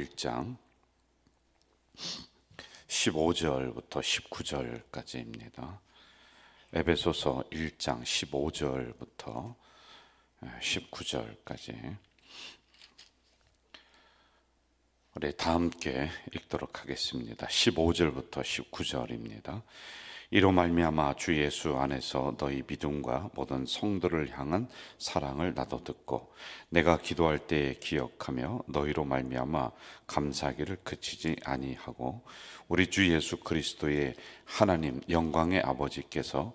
1장 15절부터 19절까지입니다. 에베소서 1장 15절부터 19절까지 우리 다 함께 읽도록 하겠습니다. 15절부터 19절입니다. 이로 말미암아 주 예수 안에서 너희 믿음과 모든 성도를 향한 사랑을 나도 듣고 내가 기도할 때에 기억하며 너희로 말미암아 감사하기를 그치지 아니하고 우리 주 예수 그리스도의 하나님 영광의 아버지께서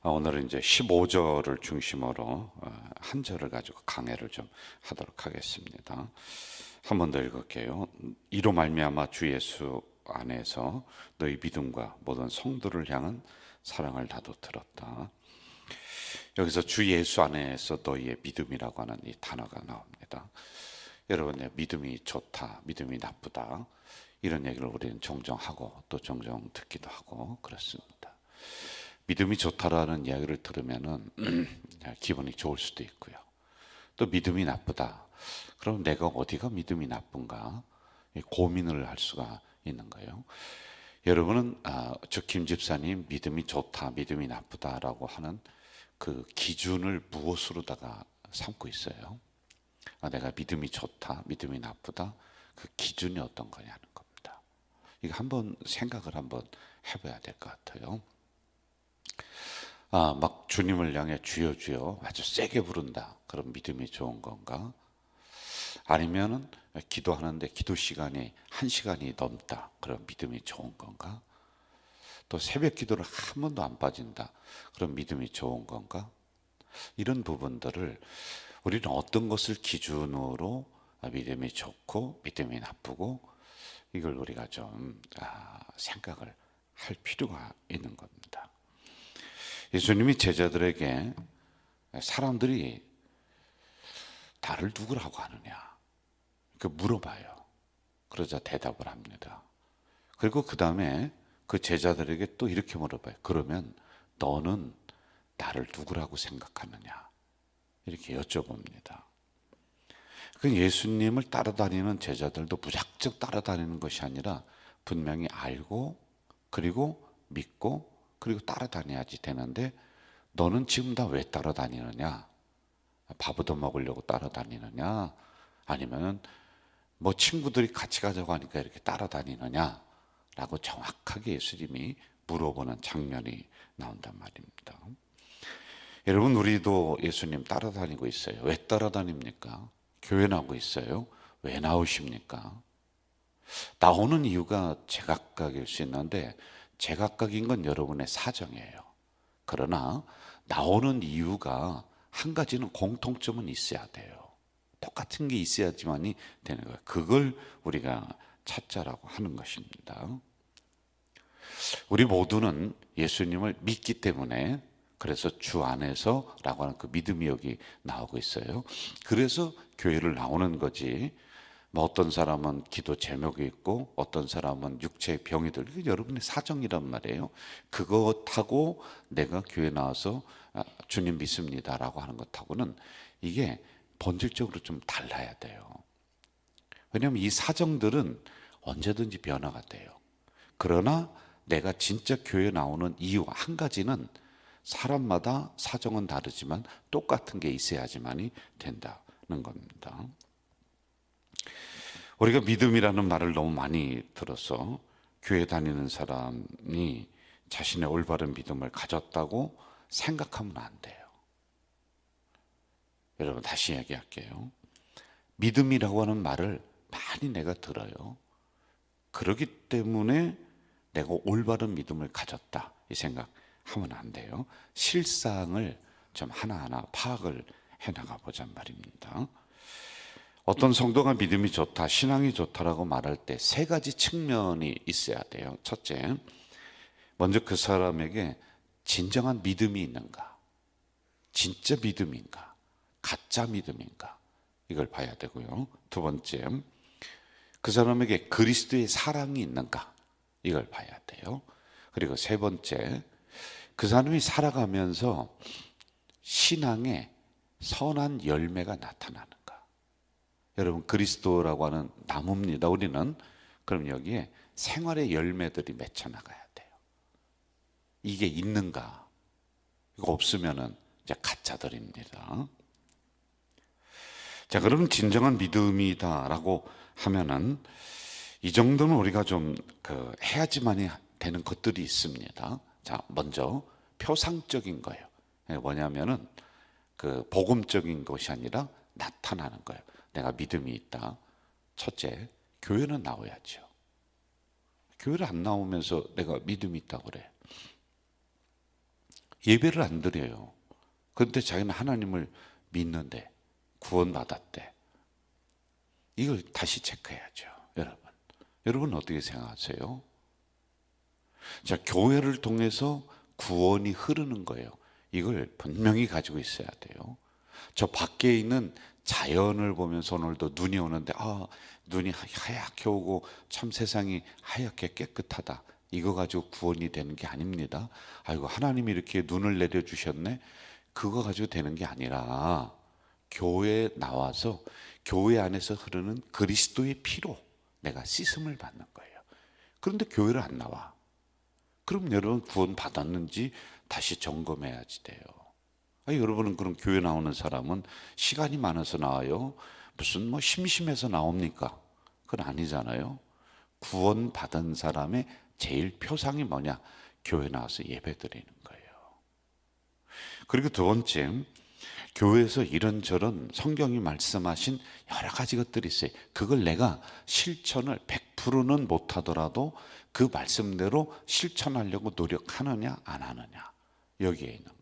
아, 오늘은 이제 15절을 중심으로 어, 한 절을 가지고 강해를 좀 하도록 하겠습니다. 한 번 더 읽을게요. 이로 말미암아 주 예수 안에서 너희 믿음과 모든 성도를 향한 사랑을 나도 들었다. 여기서 주 예수 안에서 너희의 믿음이라고 하는 이 단어가 나옵니다. 여러분의 믿음이 좋다, 믿음이 나쁘다 이런 얘기를 우리는 종종 하고 또 종종 듣기도 하고 그렇습니다. 믿음이 좋다라는 이야기를 들으면은 기분이 좋을 수도 있고요. 또 믿음이 나쁘다. 그럼 내가 어디가 믿음이 나쁜가 고민을 할 수가 있는 거예요. 여러분은 아, 저김 집사님 믿음이 좋다, 믿음이 나쁘다라고 하는 그 기준을 무엇으로다가 삼고 있어요? 아, 내가 믿음이 좋다, 믿음이 나쁘다 그 기준이 어떤 거냐는 겁니다. 이거 한번 생각을 한번 해봐야 될 것 같아요. 아, 막 주님을 향해 주여 주여 아주 세게 부른다. 그런 믿음이 좋은 건가? 아니면은 기도하는데 기도 시간이 한 시간이 넘다. 그런 믿음이 좋은 건가? 또 새벽 기도를 한 번도 안 빠진다. 그런 믿음이 좋은 건가? 이런 부분들을 우리는 어떤 것을 기준으로 믿음이 좋고 믿음이 나쁘고 이걸 우리가 좀 아, 생각을 할 필요가 있는 겁니다. 예수님이 제자들에게 사람들이 나를 누구라고 하느냐 그 물어봐요. 그러자 대답을 합니다. 그리고 그 다음에 그 제자들에게 또 이렇게 물어봐요. 그러면 너는 나를 누구라고 생각하느냐 이렇게 여쭤봅니다. 그 예수님을 따라다니는 제자들도 무작정 따라다니는 것이 아니라 분명히 알고 그리고 믿고 그리고 따라다녀야지 되는데 너는 지금 다 왜 따라다니느냐? 밥 얻어 먹으려고 따라다니느냐? 아니면은 뭐 친구들이 같이 가자고 하니까 이렇게 따라다니느냐? 라고 정확하게 예수님이 물어보는 장면이 나온단 말입니다. 여러분, 우리도 예수님 따라다니고 있어요. 왜 따라다닙니까? 교회 나오고 있어요. 왜 나오십니까? 나오는 이유가 제각각일 수 있는데 제각각인 건 여러분의 사정이에요. 그러나 나오는 이유가 한 가지는 공통점은 있어야 돼요. 똑같은 게 있어야지만이 되는 거예요. 그걸 우리가 찾자라고 하는 것입니다. 우리 모두는 예수님을 믿기 때문에 그래서 주 안에서라고 하는 그 믿음이 여기 나오고 있어요. 그래서 교회를 나오는 거지. 뭐 어떤 사람은 기도 제목이 있고 어떤 사람은 육체의 병이 들고 이게 여러분의 사정이란 말이에요. 그것하고 내가 교회 나와서 아, 주님 믿습니다라고 하는 것하고는 이게 본질적으로 좀 달라야 돼요. 왜냐하면 이 사정들은 언제든지 변화가 돼요. 그러나 내가 진짜 교회 나오는 이유 한 가지는 사람마다 사정은 다르지만 똑같은 게 있어야지만이 된다는 겁니다. 우리가 믿음이라는 말을 너무 많이 들어서 교회 다니는 사람이 자신의 올바른 믿음을 가졌다고 생각하면 안 돼요. 여러분 다시 이야기할게요. 믿음이라고 하는 말을 많이 내가 들어요. 그러기 때문에 내가 올바른 믿음을 가졌다 이 생각하면 안 돼요. 실상을 좀 하나하나 파악을 해 나가 보자 말입니다. 어떤 성도가 믿음이 좋다, 신앙이 좋다라고 말할 때 세 가지 측면이 있어야 돼요. 첫째, 먼저 그 사람에게 진정한 믿음이 있는가? 진짜 믿음인가? 가짜 믿음인가? 이걸 봐야 되고요. 두 번째, 그 사람에게 그리스도의 사랑이 있는가? 이걸 봐야 돼요. 그리고 세 번째, 그 사람이 살아가면서 신앙의 선한 열매가 나타나는가? 여러분 그리스도라고 하는 나무입니다. 우리는 그럼 여기에 생활의 열매들이 맺혀 나가야 돼요. 이게 있는가? 이거 없으면은 이제 가짜들입니다. 자, 그러면 진정한 믿음이다라고 하면은 이 정도는 우리가 좀 그 해야지만이 되는 것들이 있습니다. 자, 먼저 표상적인 거예요. 예, 뭐냐면은 그 복음적인 것이 아니라 나타나는 거예요. 내가 믿음이 있다. 첫째, 교회는 나와야죠. 교회를 안 나오면서 내가 믿음이 있다고 그래. 예배를 안 드려요. 그런데 자기는 하나님을 믿는데 구원받았대. 이걸 다시 체크해야죠, 여러분. 여러분 어떻게 생각하세요? 자, 교회를 통해서 구원이 흐르는 거예요. 이걸 분명히 가지고 있어야 돼요. 저 밖에 있는 자연을 보면서 오늘도 눈이 오는데 아 눈이 하얗게 오고 참 세상이 하얗게 깨끗하다 이거 가지고 구원이 되는 게 아닙니다. 아이고 하나님이 이렇게 눈을 내려 주셨네 그거 가지고 되는 게 아니라 교회에 나와서 교회 안에서 흐르는 그리스도의 피로 내가 씻음을 받는 거예요. 그런데 교회를 안 나와. 그럼 여러분 구원 받았는지 다시 점검해야지 돼요. 아, 여러분은 그럼 교회 나오는 사람은 시간이 많아서 나와요? 무슨 뭐 심심해서 나옵니까? 그건 아니잖아요. 구원 받은 사람의 제일 표상이 뭐냐? 교회 나와서 예배 드리는 거예요. 그리고 두 번째, 교회에서 이런저런 성경이 말씀하신 여러 가지 것들이 있어요. 그걸 내가 실천을 100%는 못하더라도 그 말씀대로 실천하려고 노력하느냐, 안 하느냐. 여기에 있는.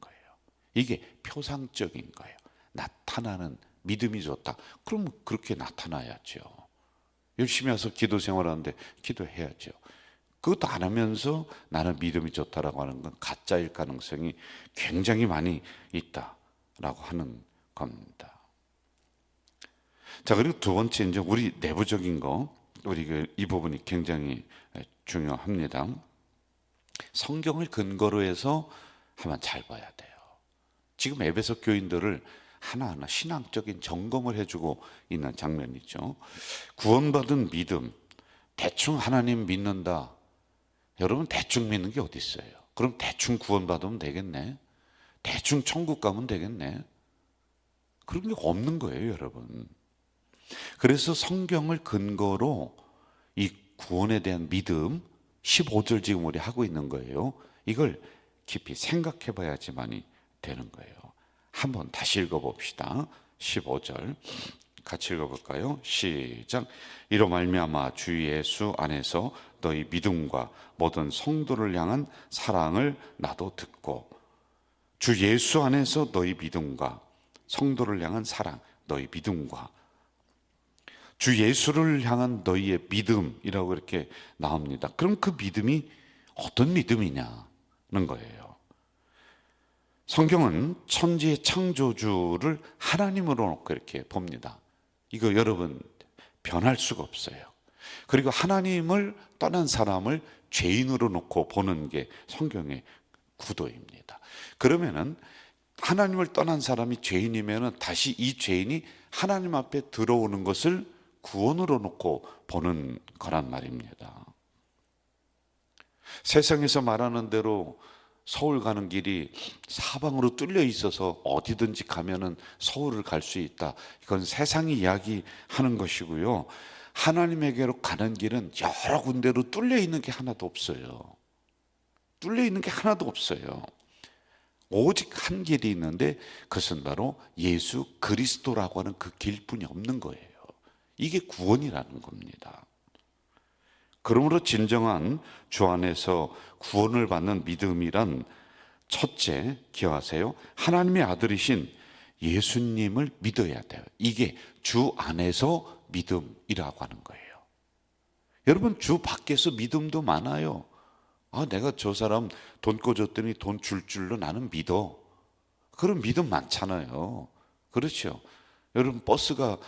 이게 표상적인 거예요. 나타나는 믿음이 좋다. 그럼 그렇게 나타나야죠. 열심히 해서 기도 생활하는데 기도해야죠. 그것도 안 하면서 나는 믿음이 좋다라고 하는 건 가짜일 가능성이 굉장히 많이 있다라고 하는 겁니다. 자, 그리고 두 번째 이제 우리 내부적인 거, 우리 그이 부분이 굉장히 중요합니다. 성경을 근거로 해서 한번 잘 봐야 돼요. 지금 에베소 교인들을 하나하나 신앙적인 점검을 해주고 있는 장면이죠. 구원받은 믿음, 대충 하나님 믿는다. 여러분 대충 믿는 게 어디 있어요? 그럼 대충 구원받으면 되겠네. 대충 천국 가면 되겠네. 그런 게 없는 거예요, 여러분. 그래서 성경을 근거로 이 구원에 대한 믿음 15절 지금 우리 하고 있는 거예요. 이걸 깊이 생각해 봐야지만이 되는 거예요. 한번 다시 읽어 봅시다. 15절. 같이 읽어 볼까요? 시작. 이로 말미암아 주 예수 안에서 너희 믿음과 모든 성도를 향한 사랑을 나도 듣고 주 예수 안에서 너희 믿음과 성도를 향한 사랑, 너희 믿음과 주 예수를 향한 너희의 믿음이라고 이렇게 나옵니다. 그럼 그 믿음이 어떤 믿음이냐는 거예요. 성경은 천지의 창조주를 하나님으로 놓고 이렇게 봅니다. 이거 여러분 변할 수가 없어요. 그리고 하나님을 떠난 사람을 죄인으로 놓고 보는 게 성경의 구도입니다. 그러면은 하나님을 떠난 사람이 죄인이면은 다시 이 죄인이 하나님 앞에 들어오는 것을 구원으로 놓고 보는 거란 말입니다. 세상에서 말하는 대로 서울 가는 길이 사방으로 뚫려 있어서 어디든지 가면은 서울을 갈 수 있다. 이건 세상이 이야기하는 것이고요. 하나님에게로 가는 길은 여러 군데로 뚫려 있는 게 하나도 없어요. 뚫려 있는 게 하나도 없어요. 오직 한 길이 있는데 그것은 바로 예수 그리스도라고 하는 그 길뿐이 없는 거예요. 이게 구원이라는 겁니다. 그러므로 진정한 주 안에서 구원을 받는 믿음이란 첫째 기억하세요. 하나님의 아들이신 예수님을 믿어야 돼요. 이게 주 안에서 믿음이라고 하는 거예요. 여러분 주 밖에서 믿음도 많아요. 아, 내가 저 사람 돈 꿔줬더니 돈 줄 줄로 나는 믿어. 그런 믿음 많잖아요. 그렇죠. 여러분 버스가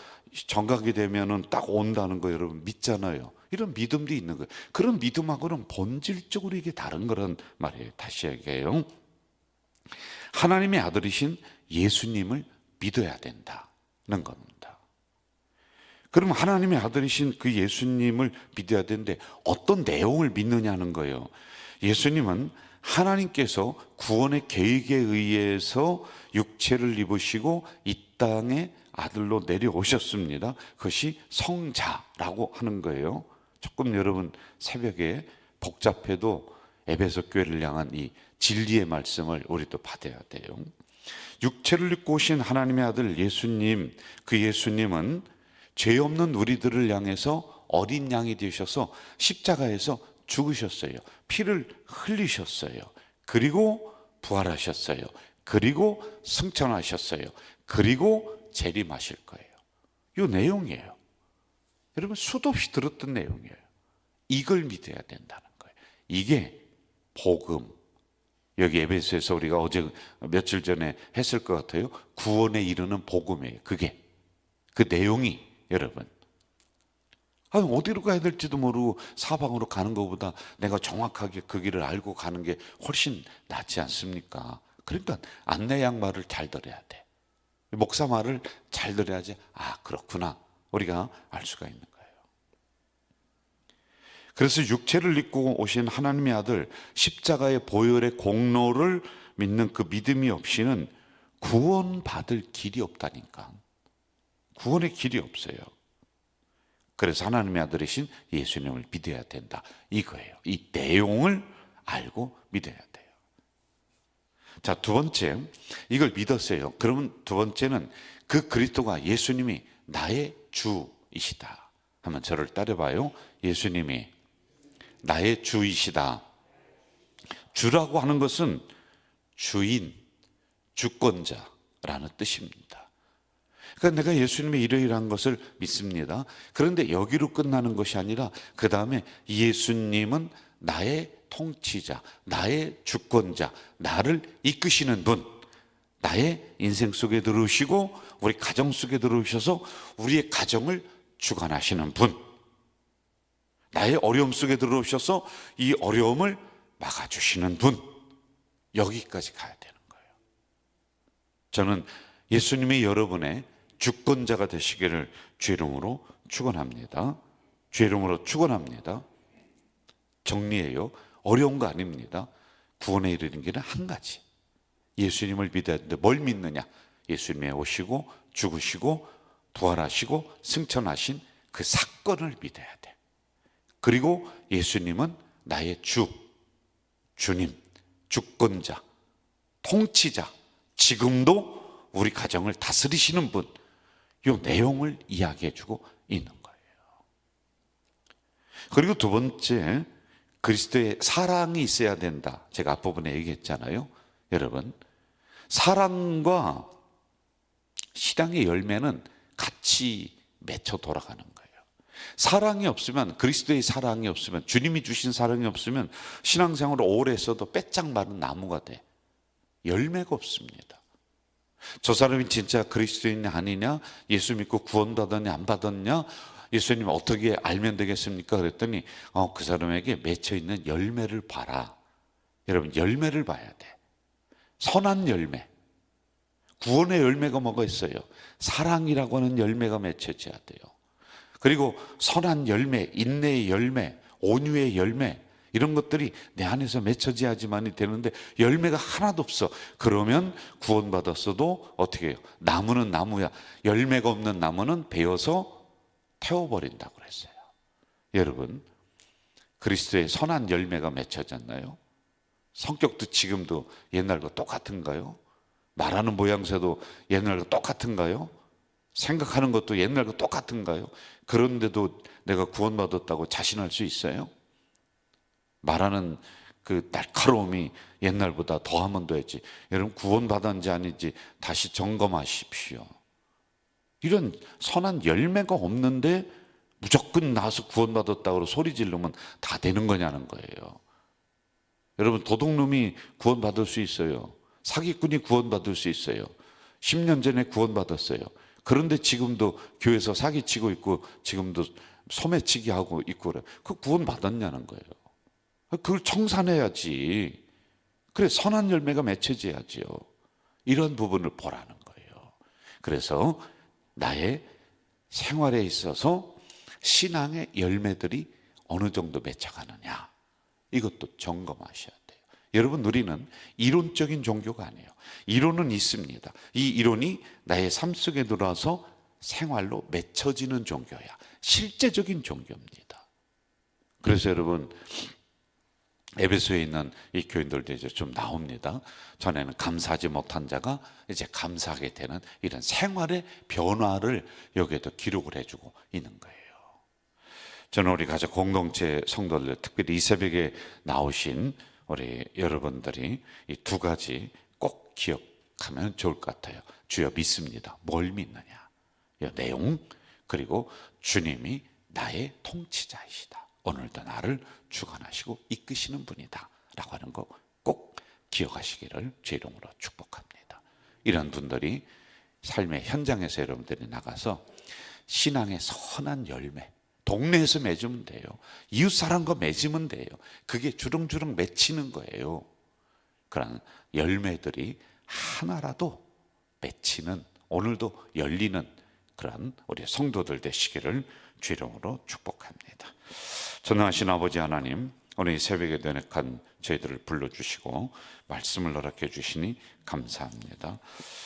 정각이 되면은 딱 온다는 거 여러분 믿잖아요. 이런 믿음도 있는 거예요. 그런 믿음하고는 본질적으로 이게 다른 거란 말이에요. 다시 얘기해요. 하나님의 아들이신 예수님을 믿어야 된다는 겁니다. 그럼 하나님의 아들이신 그 예수님을 믿어야 되는데 어떤 내용을 믿느냐는 거예요. 예수님은 하나님께서 구원의 계획에 의해서 육체를 입으시고 이 땅에 아들로 내려오셨습니다. 그것이 성자라고 하는 거예요. 조금 여러분 새벽에 복잡해도 에베소 교회를 향한 이 진리의 말씀을 우리도 받아야 돼요. 육체를 입고 오신 하나님의 아들 예수님, 그 예수님은 죄 없는 우리들을 향해서 어린 양이 되셔서 십자가에서 죽으셨어요. 피를 흘리셨어요. 그리고 부활하셨어요. 그리고 승천하셨어요. 그리고 재림하실 거예요. 이 내용이에요. 여러분 수도 없이 들었던 내용이에요. 이걸 믿어야 된다는 거예요. 이게 복음. 여기 에베소에서 우리가 어제 며칠 전에 했을 것 같아요. 구원에 이르는 복음이에요. 그게 그 내용이 여러분. 아, 어디로 가야 될지도 모르고 사방으로 가는 것보다 내가 정확하게 그 길을 알고 가는 게 훨씬 낫지 않습니까? 그러니까 안내 양 말을 잘 들어야 돼. 목사 말을 잘 들어야지. 아, 그렇구나. 우리가 알 수가 있는 거예요. 그래서 육체를 입고 오신 하나님의 아들 십자가의 보혈의 공로를 믿는 그 믿음이 없이는 구원받을 길이 없다니까. 구원의 길이 없어요. 그래서 하나님의 아들이신 예수님을 믿어야 된다. 이거예요. 이 내용을 알고 믿어야 돼요. 자, 두 번째, 이걸 믿었어요. 그러면 두 번째는 그 그리스도가 예수님이 나의 주이시다. 한번 저를 따라봐요. 예수님이 나의 주이시다. 주라고 하는 것은 주인, 주권자라는 뜻입니다. 그러니까 내가 예수님의 이러이러한 것을 믿습니다. 그런데 여기로 끝나는 것이 아니라 그 다음에 예수님은 나의 통치자, 나의 주권자, 나를 이끄시는 분, 나의 인생 속에 들어오시고 우리 가정 속에 들어오셔서 우리의 가정을 주관하시는 분, 나의 어려움 속에 들어오셔서 이 어려움을 막아주시는 분, 여기까지 가야 되는 거예요. 저는 예수님이 여러분의 주권자가 되시기를 주 이름으로 축원합니다. 주 이름으로 축원합니다. 정리해요. 어려운 거 아닙니다. 구원에 이르는 길은 한 가지. 예수님을 믿어야 되는데 뭘 믿느냐? 예수님이 오시고 죽으시고 부활하시고 승천하신 그 사건을 믿어야 돼. 그리고 예수님은 나의 주, 주님, 주권자, 통치자, 지금도 우리 가정을 다스리시는 분, 이 내용을 이야기해 주고 있는 거예요. 그리고 두 번째, 그리스도의 사랑이 있어야 된다. 제가 앞부분에 얘기했잖아요. 여러분, 사랑과 신앙의 열매는 같이 맺혀 돌아가는 거예요. 사랑이 없으면 그리스도의 사랑이 없으면 주님이 주신 사랑이 없으면 신앙생활을 오래 했어도 빼짝 마른 나무가 돼. 열매가 없습니다. 저 사람이 진짜 그리스도인 아니냐? 예수 믿고 구원 받았냐 안 받았냐? 예수님 어떻게 알면 되겠습니까? 그랬더니 어, 그 사람에게 맺혀 있는 열매를 봐라. 여러분 열매를 봐야 돼. 선한 열매. 구원의 열매가 뭐가 있어요? 사랑이라고 하는 열매가 맺혀져야 돼요. 그리고 선한 열매, 인내의 열매, 온유의 열매 이런 것들이 내 안에서 맺혀져야지만이 되는데 열매가 하나도 없어. 그러면 구원받았어도 어떻게 해요? 나무는 나무야. 열매가 없는 나무는 베어서 태워버린다고 그랬어요. 여러분, 그리스도의 선한 열매가 맺혀졌나요? 성격도 지금도 옛날과 똑같은가요? 말하는 모양새도 옛날과 똑같은가요? 생각하는 것도 옛날과 똑같은가요? 그런데도 내가 구원받았다고 자신할 수 있어요? 말하는 그 날카로움이 옛날보다 더하면 되지. 여러분 구원받았는지 아닌지 다시 점검하십시오. 이런 선한 열매가 없는데 무조건 나서 구원받았다고 소리 지르면 다 되는 거냐는 거예요. 여러분 도둑놈이 구원받을 수 있어요. 사기꾼이 구원받을 수 있어요. 10년 전에 구원받았어요. 그런데 지금도 교회에서 사기치고 있고 지금도 소매치기 하고 있고 그래. 그 구원받았냐는 거예요. 그걸 청산해야지. 그래 선한 열매가 맺혀져야지요. 이런 부분을 보라는 거예요. 그래서 나의 생활에 있어서 신앙의 열매들이 어느 정도 맺혀가느냐 이것도 점검하셔야 돼요. 여러분 우리는 이론적인 종교가 아니에요. 이론은 있습니다. 이 이론이 나의 삶 속에 들어와서 생활로 맺혀지는 종교야. 실제적인 종교입니다. 그래서 여러분 에베소에 있는 이 교인들도 이제 좀 나옵니다. 전에는 감사하지 못한 자가 이제 감사하게 되는 이런 생활의 변화를 여기에도 기록을 해주고 있는 거예요. 저는 우리 가족 공동체 성도들 특별히 이 새벽에 나오신 우리 여러분들이 이 두 가지 꼭 기억하면 좋을 것 같아요. 주여 믿습니다. 뭘 믿느냐? 이 내용 그리고 주님이 나의 통치자이시다. 오늘도 나를 주관하시고 이끄시는 분이다. 라고 하는 거 꼭 기억하시기를 제 이름으로 축복합니다. 이런 분들이 삶의 현장에서 여러분들이 나가서 신앙의 선한 열매, 동네에서 맺으면 돼요. 이웃 사람과 맺으면 돼요. 그게 주렁주렁 맺히는 거예요. 그런 열매들이 하나라도 맺히는 오늘도 열리는 그런 우리 성도들 되시기를 주 이름으로 축복합니다. 전능하신 아버지 하나님 오늘 이 새벽에 연약한 저희들을 불러주시고 말씀을 허락해 주시니 감사합니다.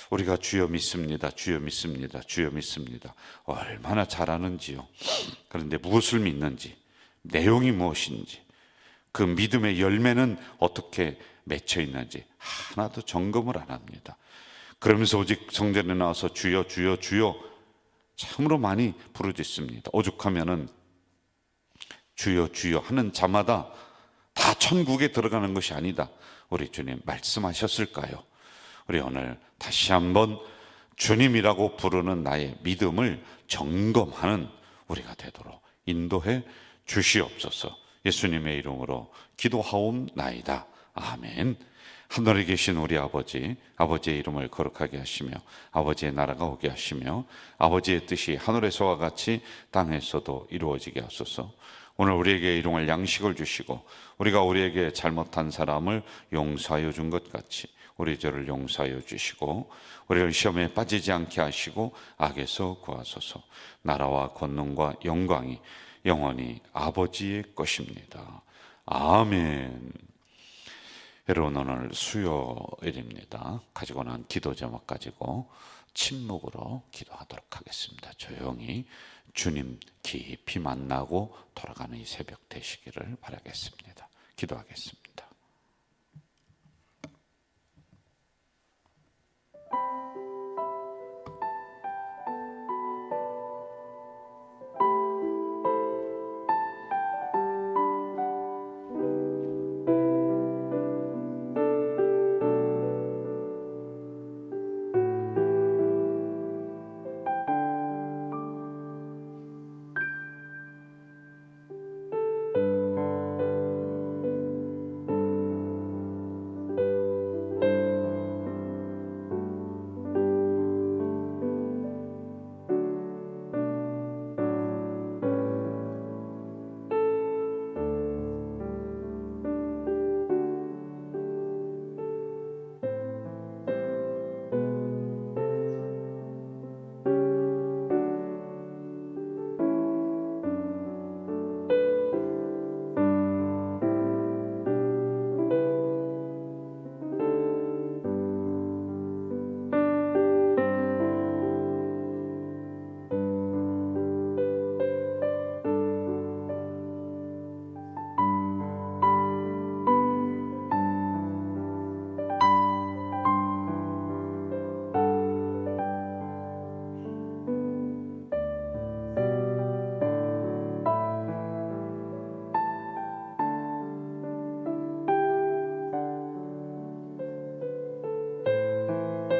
우리가 주여 믿습니다. 주여 믿습니다. 주여 믿습니다. 얼마나 잘하는지요. 그런데 무엇을 믿는지, 내용이 무엇인지, 그 믿음의 열매는 어떻게 맺혀 있는지 하나도 점검을 안 합니다. 그러면서 오직 성전에 나와서 주여 주여 주여 참으로 많이 부르짖습니다. 오죽하면은 주여 주여 하는 자마다 다 천국에 들어가는 것이 아니다. 우리 주님 말씀하셨을까요? 우리 오늘 다시 한번 주님이라고 부르는 나의 믿음을 점검하는 우리가 되도록 인도해 주시옵소서. 예수님의 이름으로 기도하옵나이다. 아멘. 하늘에 계신 우리 아버지, 아버지의 이름을 거룩하게 하시며, 아버지의 나라가 오게 하시며, 아버지의 뜻이 하늘에서와 같이 땅에서도 이루어지게 하소서. 오늘 우리에게 일용할 양식을 주시고, 우리가 우리에게 잘못한 사람을 용서하여 준 것 같이, 우리 죄를 용서하여 주시고, 우리를 시험에 빠지지 않게 하시고, 악에서 구하소서. 나라와 권능과 영광이 영원히 아버지의 것입니다. 아멘. 여러분 오늘 수요일입니다. 가지고 난 기도 제목 가지고 침묵으로 기도하도록 하겠습니다. 조용히 주님 깊이 만나고 돌아가는 이 새벽 되시기를 바라겠습니다. 기도하겠습니다.